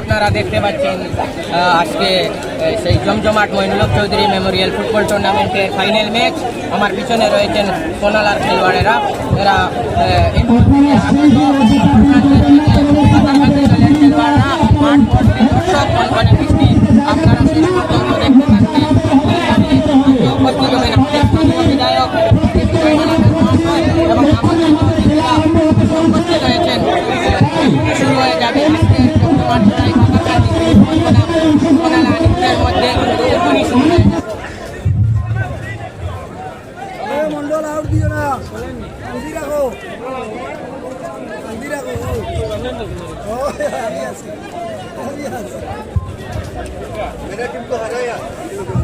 আপনারা দেখতে পাচ্ছেন আজকে সেই জমজমাট মইনুলক চৌধুরী মেমোরিয়াল ফুটবল টুর্নামেন্টের ফাইনাল ম্যাচ। আমার পিছনে রয়েছেন সোনালার খেলোয়াড়েরা। এরা আমি আছি আমি আছি মেরা কিন্তু তো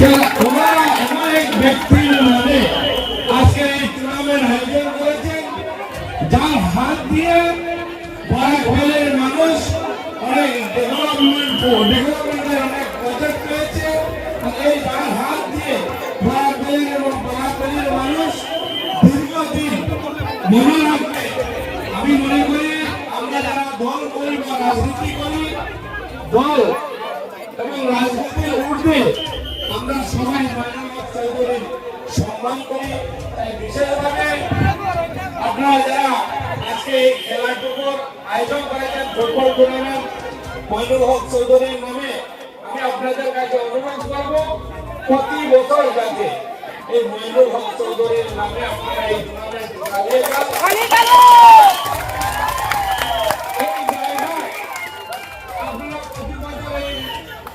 যে এক ব্যক্তির নামে আজকে এই টুর্নামেন্ট হাত দিয়ে বড় হলের মানুষ অনেক অনেক প্রজেক্ট পেয়েছে। এই হাত দিয়ে বড় হলের এবং মানুষ দীর্ঘদিন মনে রাখবে আমি মনে করি রাজনীতি করি, দল এবং রাজনীতির সবাই চৌধুরীর সম্মান করি তাই বিশেষভাবে আপনারা যারা আজকে এই খেলাটুকুর আয়োজন করেছেন ফুটবল টুর্নামেন্ট মইনুল হক চৌধুরীর নামে, আমি আপনাদের কাছে অনুরোধ করব, প্রতি বছর যাতে এই মইনুল হক চৌধুরীর নামে আপনারা এই টুর্নামেন্ট চালিয়ে যান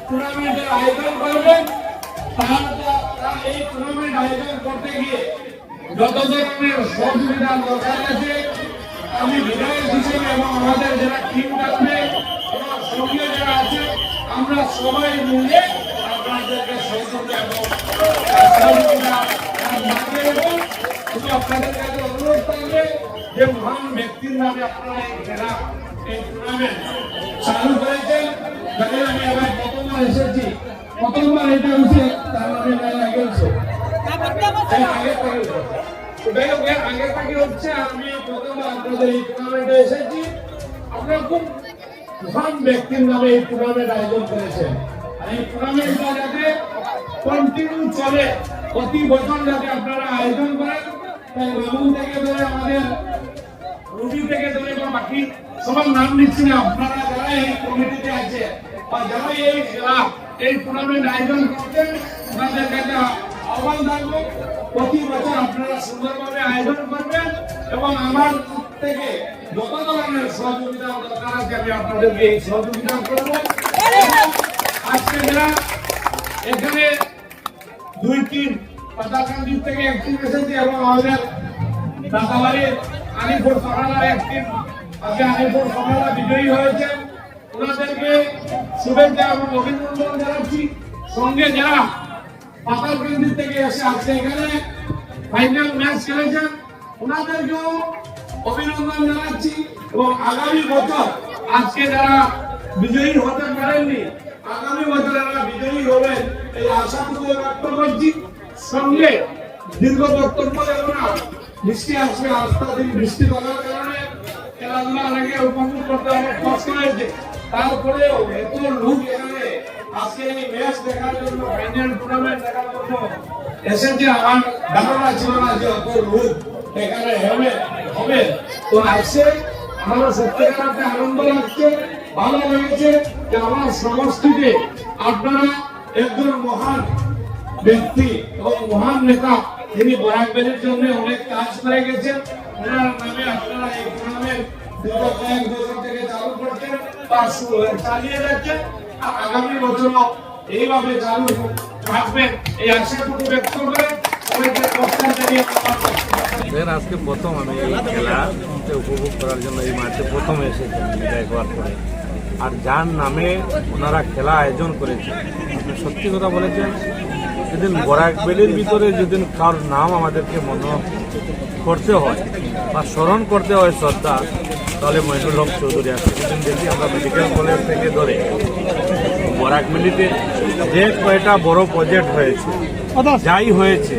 টুর্নামেন্টের আয়োজন করবেন। তাহলে আমি বিধায়ক হিসেবে এবং আমাদের যারা টিম থাকবে সঙ্গে যারা আছে, আমরা সবাই মিলে আপনাদেরকে সহযোগিতা এবং শুধু আপনাদের কাছে অনুরোধ থাকবে যে মহান ব্যক্তির নামে আপনারা এই টুর্নামেন্ট চালু করেছেন। আমি আবার প্রথমবার এসেছি। প্রথমবার এটা হচ্ছে তার নামে আগে থেকে হচ্ছে। আমি আপনাদের এই টুর্নামেন্টে এসেছি। আপনারা খুব মহান ব্যক্তির নামে এই টুর্নামেন্ট আয়োজন করেছেন। এই টুর্নামেন্টটা যাতে কন্টিনিউ চলে প্রতি বছর যাতে আপনারা আয়োজন করেন তাই মামুন থেকে ধরে আমাদের রুবি থেকে ধরে বা বাকি সবার নাম নিচ্ছি না আপনারা যারা এই কমিটিতে আছে বা যারা এই খেলা এই টুর্নামেন্ট আয়োজন করছেন ওনাদের কাছে আহ্বান থাকবে প্রতি বছর আপনারা সুন্দরভাবে আয়োজন করবেন এবং আমার থেকে যত ধরনের সহযোগিতা দরকার আছে, আমি আপনাদেরকে এই সহযোগিতা করব। আজকে যারা এখানে দুই টিম পাতাকান্দি থেকে এক টিম এসেছে এবং আমাদের দাদাবাড়ির আলিপুর সকালার এক টিম আজকে আলিপুর সকালা বিজয়ী হয়েছে। ওনাদেরকে শুভেচ্ছা এবং অভিনন্দন জানাচ্ছি। সঙ্গে যারা পাতালকান্দি থেকে এসে আজকে এখানে। ফাইনাল ম্যাচ খেলেছেন। ওনাদেরকেও অভিনন্দন জানাচ্ছি এবং আগামী বছর, আজকে যারা বিজয়ী হতে পারেননি, আগামী বছর যারা বিজয়ী হবেন, এই আশাটুকু ব্যক্ত করছি। সঙ্গে দীর্ঘ বক্তব্য দেব না। বৃষ্টি আসবে আস্থা দিন বৃষ্টি করার কারণে খেলাধুলা অনেকে উপভোগ করতে অনেক কষ্ট হয়েছে। তারপরেও এত লোক এখানে একজন মহান ব্যক্তি এবং মহান নেতা। তিনি বরাকবেলের জন্য অনেক কাজ করে গেছেন। আপনারা এই টুর্নামেন্ট থেকে চালু করছেন বা চালিয়ে যাচ্ছেন। আগামী বছরও এইভাবে চালু থাকবে, এই আশাটুকু ব্যক্ত করে এর আজকে প্রথম আমি এই খেলাতে উপভোগ করার জন্য এই মাঠে প্রথম এসেছি এটা একবার করে আর যার নামে ওনারা খেলা আয়োজন করেছে আপনি সত্যি কথা বলেছেন, যেদিন বরাক বেলির ভিতরে, যেদিন কার নাম আমাদেরকে মনে করতে হয় বা স্মরণ করতে হয় শ্রদ্ধা তাহলে মহিনুল হক চৌধুরী সেদিন দেখি আমরা মেডিকেল কলেজ থেকে ধরে বরাক মিলিতে যে কয়টা বড় প্রজেক্ট হয়েছে, যাই হয়েছে হয়েছে।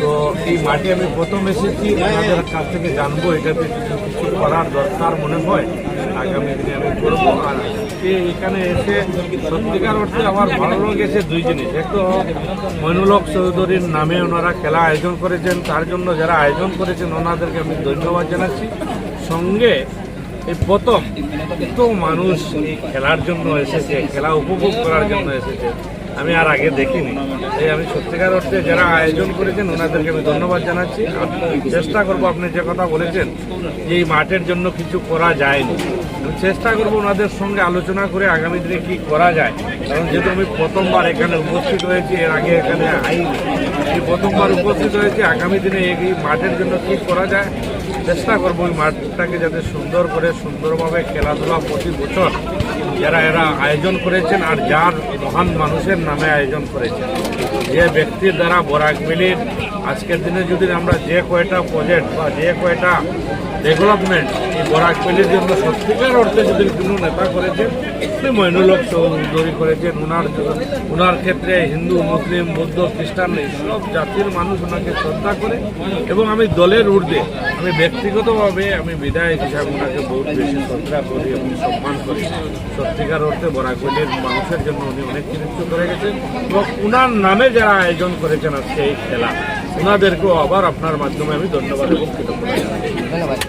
তো এই মাঠে আমি প্রথম এসেছি। ওনাদের কাছ থেকে জানব এটাতে কিছু করার দরকার মনে হয়। আগামী দিনে আমি করব। আর এখানে এসে সত্যিকার অর্থে আমার ভালো লেগেছে দুই জিনিস। এক তো মইনুল চৌধুরীর নামে ওনারা খেলা আয়োজন করেছেন। তার জন্য যারা আয়োজন করেছেন, ওনাদেরকে আমি ধন্যবাদ জানাচ্ছি। সঙ্গে এই প্রথম এত মানুষ খেলার জন্য এসেছে, খেলা উপভোগ করার জন্য এসেছে। আমি আর আগে দেখিনি। এই আমি সত্যিকার অর্থে যারা আয়োজন করেছেন, ওনাদেরকে আমি ধন্যবাদ জানাচ্ছি। চেষ্টা করব আপনি যে কথা বলেছেন, যে এই মাঠের জন্য কিছু করা যায়নি। আমি চেষ্টা করব ওনাদের সঙ্গে আলোচনা করে আগামী দিনে কি করা যায়। কারণ যেহেতু আমি প্রথমবার এখানে উপস্থিত হয়েছি, এর আগে এখানে আইনি। এই প্রথমবার উপস্থিত হয়েছি, আগামী দিনে এই মাঠের জন্য কি করা যায়, চেষ্টা করব ওই মাঠটাকে যাতে সুন্দর করে, সুন্দরভাবে খেলাধুলা প্রতি বছর যারা এরা আয়োজন করেছেন আর যার মহান মানুষের নামে আয়োজন করেছেন। যে ব্যক্তির দ্বারা বরাক মিলির আজকের দিনে যদি আমরা যে কয়টা প্রজেক্ট বা যে কয়টা ডেভেলপমেন্ট। এই বরাক মিলির জন্য সত্যিকার অর্থে যদি কোনো নেতা করেছেন সে মইনুল হক চৌধুরী করেছেন ওনার ওনার ক্ষেত্রে হিন্দু, মুসলিম, বৌদ্ধ, খ্রিস্টান, এই সব জাতির মানুষ ওনাকে শ্রদ্ধা করে এবং আমি দলের ঊর্ধ্বে, আমি ব্যক্তিগতভাবে আমি বিধায়ক হিসাবে ওনাকে বহুত বেশি শ্রদ্ধা করি এবং সম্মান করি। সত্যিকার অর্থে বরাকবলির মানুষের জন্য উনি অনেক কিছু করে গেছেন এবং ওনার নামে যারা আয়োজন করেছেন আজকে এই খেলা ওনাদেরকেও আবার আপনার মাধ্যমে আমি ধন্যবাদ এবং কৃতজ্ঞতা জানাই ধন্যবাদ।